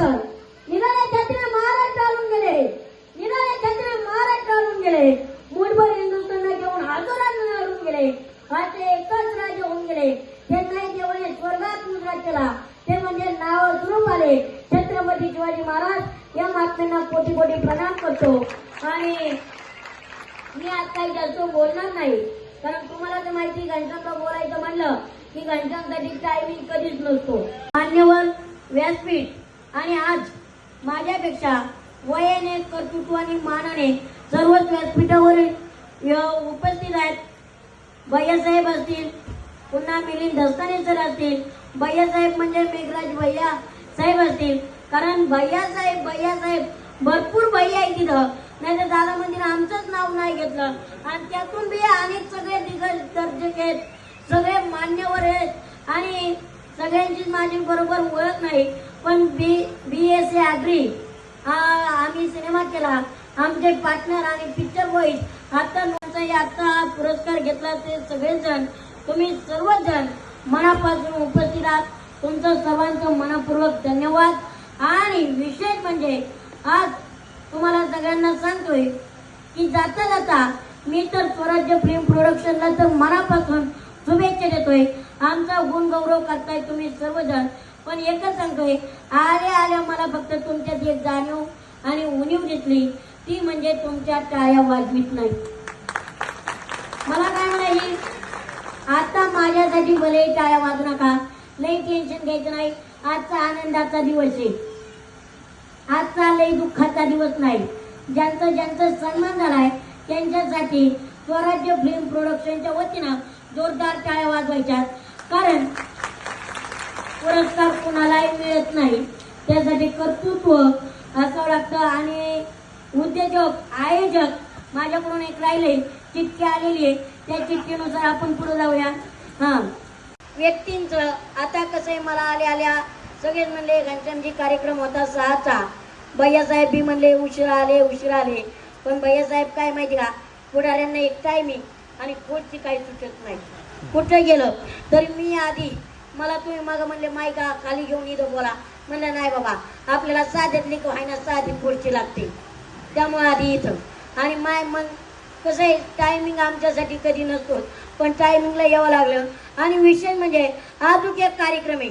आंबेडकर निराळे छत्री महाराष्ट्र आणून गेले. निराळे छत्र महाराष्ट्र आणून गेले. मुठभर हिंदुस्थानला घेऊन हजारांना आणून गेले. असे एकच राज्य होऊन गेले. त्यांनाही देवाने स्वर्गात मुद्रा केला. ते म्हणजे नाव स्वरूप आले. छत्रपती शिवाजी महाराज या महात्म्यांना कोटी कोटी प्रणाम करतो. आणि मी आज काही जास्त बोलणार नाही. कारण तुम्हाला तर माहिती घनश्यामला बोलायचं म्हणलं की घनश्यामसाठी टायमिंग कधीच नसतो. मान्यवर व्यासपीठ आणि आज माझ्यापेक्षा वयाने कर्तृत्व आणि मानाने सर्वच व्यासपीठावरील उपस्थित आहेत. भैयासाहेब असतील पुन्हा मिलिंद दस्ताने सर असतील भैयासाहेब म्हणजे मेघराज भैया साहेब असतील. कारण भैयासाहेब भैयासाहेब भरपूर भैया आहे तिथं नाही तर दादा मंदिर आमचंच नाव नाही घेतलं. आणि त्यातून बी अनेक सगळे दिग्गज दर्जक आहेत. सगळे मान्यवर आहेत. आणि सगळ्यांची माझी बरोबर ओळख नाही. पण बी बी एस ए हा आम्ही सिनेमा केला. आमचे पार्टनर आणि पिक्चर बॉईज आता त्यांचा आता पुरस्कार घेतला ते सगळेजण. तुम्ही सर्वजण मनापासून उपस्थित आहात. तुमचं सर्वांचं मनापूर्वक धन्यवाद. आणि विशेष म्हणजे आज तुम्हाला सगळ्यांना सांगतोय की जाता जाता मी तर स्वराज्य फिल्म प्रोडक्शनला तर मनापासून शुभेच्छा देतोय. आमचा गुण गौरव करताय तुम्ही सर्वजण. पण एकच सांगतोय आले आले मला फक्त तुमच्यात एक जाणीव आणि उणीव दिसली. ती म्हणजे तुमच्या टाळ्या वाजवीत नाही. मला काय म्हणायची? आता माझ्यासाठी भले टाळ्या वाजू नका. लई टेन्शन घ्यायचं नाही. आजचा आनंदाचा दिवस आहे. आजचा लई दुःखाचा दिवस नाही. ज्यांचा ज्यांचा सन्मान झालाय त्यांच्यासाठी स्वराज्य फिल्म प्रोडक्शनच्या वतीनं जोरदार टाळ्या वाजवायच्या. कारण पुरस्कार कुणालाही मिळत नाही. त्यासाठी कर्तृत्व असावं लागतं आणि उद्योजक आयोजक माझ्याकडून एक राहिले चिठ्ठी आलेली आहे. त्या चिठ्ठीनुसार आपण पुढे जाऊया. हां. व्यक्तींचं आता कसं आहे मला आल्या आल्या. सगळेच म्हणले घनश्यामजी कार्यक्रम होता सहाचा. भैयासाहेब बी म्हणले उशिरा आले उशिरा आले. पण भैयासाहेब काय माहिती का? पुढाऱ्यांना एक टायमिंग आणि पुढची काही सुचत नाही. कुठं गेलं? तरी मी आधी मला तुम्ही मग म्हणले मायका खाली घेऊन इथं बोला. म्हणलं नाही बाबा आपल्याला साध्यातली आहे व्हायना साधी खुर्ची लागते. त्यामुळे आधी इथं. आणि माय मग कसं आहे टायमिंग आमच्यासाठी कधी नसतो पण टायमिंगला यावं लागलं. आणि विषय म्हणजे अजून एक कार्यक्रम आहे.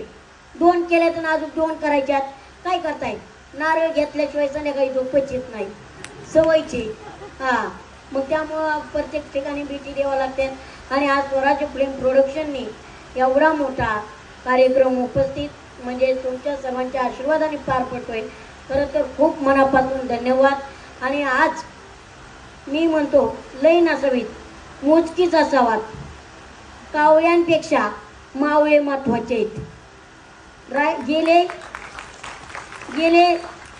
दोन केल्या तर अजून दोन करायच्यात. काय करताय? नारळ घेतल्याशिवाय संध्याकाळी झोपच येत नाही. सवयची. हा. मग त्यामुळं प्रत्येक ठिकाणी भेटी द्यावं लागते. आणि आज स्वराज्य फिल्म प्रोडक्शननी एवढा मोठा कार्यक्रम उपस्थित म्हणजे तुमच्या सर्वांच्या आशीर्वादाने पार पडतोय. खरं तर खूप मनापासून धन्यवाद. आणि आज मी म्हणतो लई नसावीत मोजकीच असावात. कावळ्यांपेक्षा मावळे महत्त्वाचे आहेत. राय गेले गेले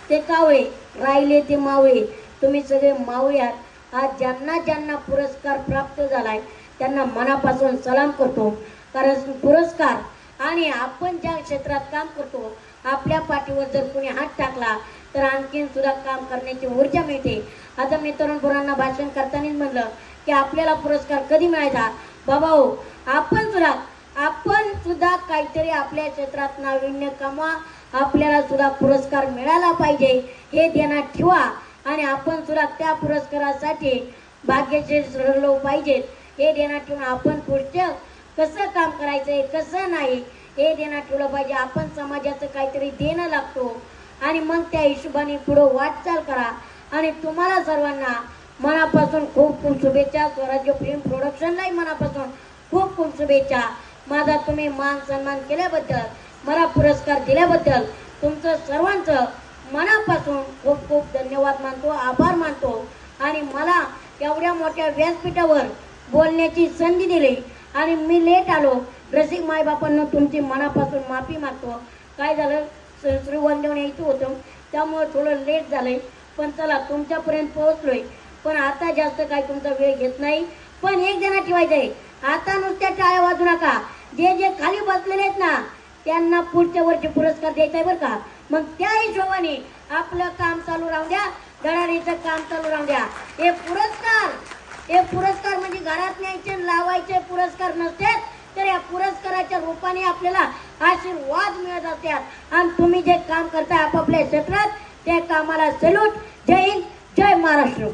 ते कावळे राहिले ते मावळे. तुम्ही सगळे मावळे आहात. आज ज्यांना ज्यांना पुरस्कार प्राप्त झालाय त्यांना मनापासून सलाम करतो. कारण पुरस्कार आणि आपण ज्या क्षेत्रात काम करतो आपल्या पाठीवर जर कोणी हात टाकला तर आणखीन सुद्धा काम करण्याची ऊर्जा मिळते. आता मी तरुण पोरांना भाषण करतानाच म्हणलं की आपल्याला पुरस्कार कधी मिळायचा? बाबा हो आपण सुद्धा आपण सुद्धा काहीतरी आपल्या क्षेत्रात नाविन्य कमवा आपल्याला सुद्धा पुरस्कार मिळाला पाहिजे हे ध्यानात ठेवा. आणि आपण सुद्धा त्या पुरस्कारासाठी भाग्यशील ठरलो पाहिजेत हे ध्यानात ठेवून आपण पुढच्या कसं काम करायचंय कसं नाही हे देणं ठेवलं पाहिजे. आपण समाजाचं काहीतरी देणं लागतो. आणि मग त्या हिशोबाने पुढं वाटचाल करा. आणि तुम्हाला सर्वांना मनापासून खूप खूप शुभेच्छा. स्वराज्य फिल्म प्रोडक्शनलाही मनापासून खूप खूप शुभेच्छा. माझा तुम्ही मान सन्मान केल्याबद्दल मला पुरस्कार दिल्याबद्दल तुमचं सर्वांचं मनापासून खूप खूप धन्यवाद मानतो आभार मानतो. आणि मला एवढ्या मोठ्या व्यासपीठावर बोलण्याची संधी दिली. आणि मी लेट आलो. रसिक मायबापांना तुमची मनापासून माफी मागतो. काय झालं? स- श्रीवंदन यायचं होतं. त्यामुळं थोडं लेट झालंय. पण चला तुमच्यापर्यंत पोहोचलोय. पण आता जास्त काय तुमचा वेळ घेत नाही. पण एक जणं ठेवायचं आहे आता नुसत्या टाळ्या वाजू नका. जे जे खाली बसलेले आहेत ना त्यांना पुढच्या वर्षी पुरस्कार द्यायचा आहे बरं का? मग त्या हिशोबाने आपलं काम चालू राहू द्या. दळारीचं काम चालू राहू द्या. हे पुरस्कार! हे पुरस्कार म्हणजे घरात न्यायचे लावायचे पुरस्कार नसते तर या पुरस्काराच्या रूपाने आपल्याला आशीर्वाद मिळत असतात आणि तुम्ही जे काम करताय आपापल्या क्षेत्रात त्या कामाला सल्यूट जय हिंद जय महाराष्ट्र.